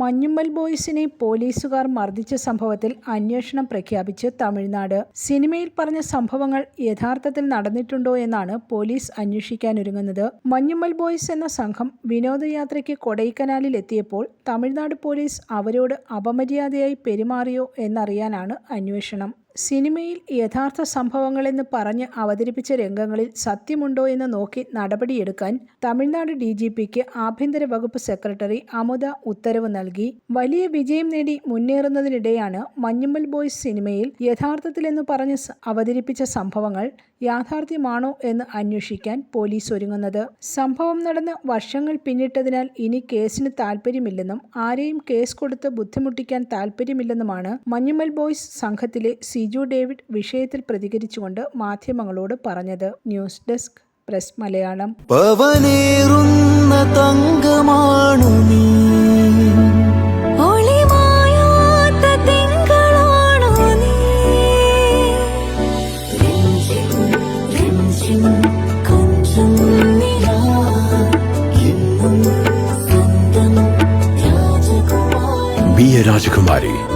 മഞ്ഞുമ്മൽ ബോയ്സിനെ പോലീസുകാർ മർദ്ദിച്ച സംഭവത്തിൽ അന്വേഷണം പ്രഖ്യാപിച്ച് തമിഴ്നാട്. സിനിമയിൽ പറഞ്ഞ സംഭവങ്ങൾ യഥാർത്ഥത്തിൽ നടന്നിട്ടുണ്ടോ എന്നാണ് പോലീസ് അന്വേഷിക്കാനൊരുങ്ങുന്നത്. മഞ്ഞുമ്മൽ ബോയ്സ് എന്ന സംഘം വിനോദയാത്രയ്ക്ക് കൊടൈക്കനാലിൽ എത്തിയപ്പോൾ തമിഴ്നാട് പോലീസ് അവരോട് അപമര്യാദയായി പെരുമാറിയോ എന്നറിയാനാണ് അന്വേഷണം. സിനിമയിൽ യഥാർത്ഥ സംഭവങ്ങളെന്ന് പറഞ്ഞ് അവതരിപ്പിച്ച രംഗങ്ങളിൽ സത്യമുണ്ടോ എന്ന് നോക്കി നടപടിയെടുക്കാൻ തമിഴ്നാട് ഡി ജി പിക്ക് ആഭ്യന്തര വകുപ്പ് സെക്രട്ടറി അമുത ഉത്തരവ് നൽകി. വലിയ വിജയം നേടി മുന്നേറുന്നതിനിടെയാണ് മഞ്ഞുമ്മൽ ബോയ്സ് സിനിമയിൽ യഥാർത്ഥത്തിലെന്ന് പറഞ്ഞ് അവതരിപ്പിച്ച സംഭവങ്ങൾ യാഥാർത്ഥ്യമാണോ എന്ന് അന്വേഷിക്കാൻ പോലീസ് ഒരുങ്ങുന്നത്. സംഭവം നടന്ന് വർഷങ്ങൾ പിന്നിട്ടതിനാൽ ഇനി കേസിന് താൽപ്പര്യമില്ലെന്നും ആരെയും കേസ് കൊടുത്ത് ബുദ്ധിമുട്ടിക്കാൻ താൽപ്പര്യമില്ലെന്നുമാണ് മഞ്ഞുമ്മൽ ബോയ്സ് സംഘത്തിലെ സിജു ഡേവിഡ് വിഷയത്തിൽ പ്രതികരിച്ചുകൊണ്ട് മാധ്യമങ്ങളോട് പറഞ്ഞത്. News desk press Malayalam. പവനേറുന്ന തങ്കമാണു നീ. രാജകുമാരി